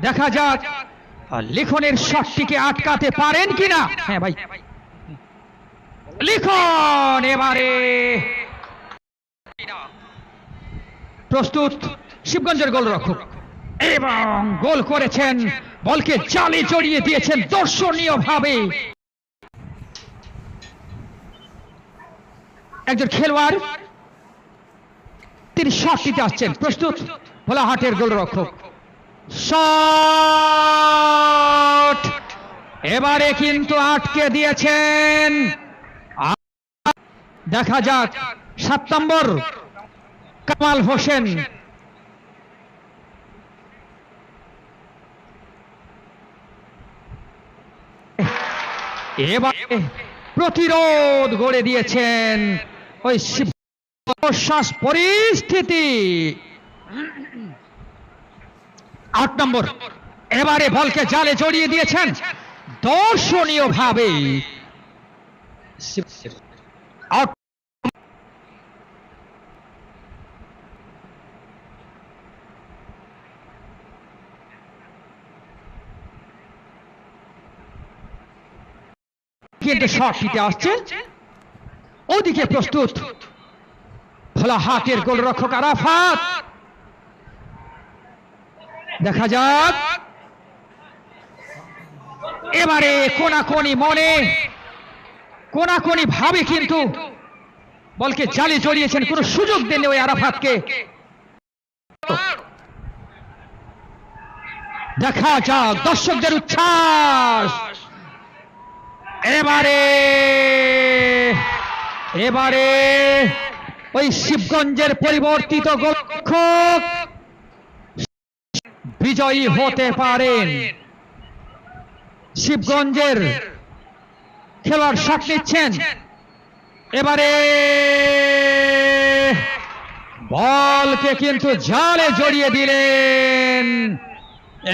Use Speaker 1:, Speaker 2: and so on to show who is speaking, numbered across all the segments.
Speaker 1: দেখা যাক লিখনের শটটিকে আটকাতে পারেন কিনা? হ্যাঁ ভাই। লিখন এবারে। প্রস্তুত, শিবগঞ্জের গোলরক্ষক। এবং গোল করেছেন, বলকে জালে জড়িয়ে দিয়েছেন দর্শনীয় ভাবে একজন খেলোয়াড়, তিনি শট দিতে আসছেন। প্রস্তুত, ভোলাহাটের গোলরক্ষক। শট। এবারে কিন্তু আটকে দিয়েছেন। দেখা যাক, সাত নম্বর, কামাল হোসেন। এবারে প্রতিরোধ গড়ে দিয়েছেন ওই পরিস্থিতি। আট নম্বর। এবারে বলকে জালে জড়িয়ে দিয়েছেন। দর্শনীয় ভাবে দিতে আসছে। ওদিকে প্রস্তুত। ভোলা হাটের গোলরক্ষক আরাফাত। দেখা যাক। এবারে কোনাকোনি মনে, কোনাকোনি ভাবে কিন্তু বলকে জালে জড়িয়েছেন, কোনো সুযোগ দেননি ওই আরাফাতকে। দেখা যাক, দর্শকদের উচ্ছ্বাস। এবারে এবারে ওই শিবগঞ্জের পরিবর্তিত গোলরক্ষক বিজয়ী হতে পারেন। শিবগঞ্জের খেলার শট নিচ্ছেন। এবারে বলকে কিন্তু জালে জড়িয়ে দিলেন।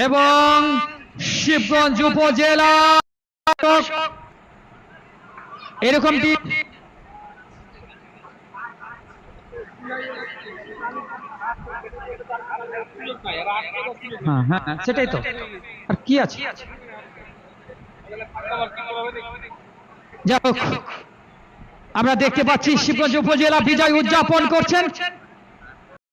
Speaker 1: এবং শিবগঞ্জ উপজেলা এরকমটি হ্যাঁ হ্যাঁ সেটাই তো। আর কি আছে? যাই হোক, আমরা দেখতে পাচ্ছি শিবগঞ্জ উপজেলা বিজয় উদযাপন করছেন।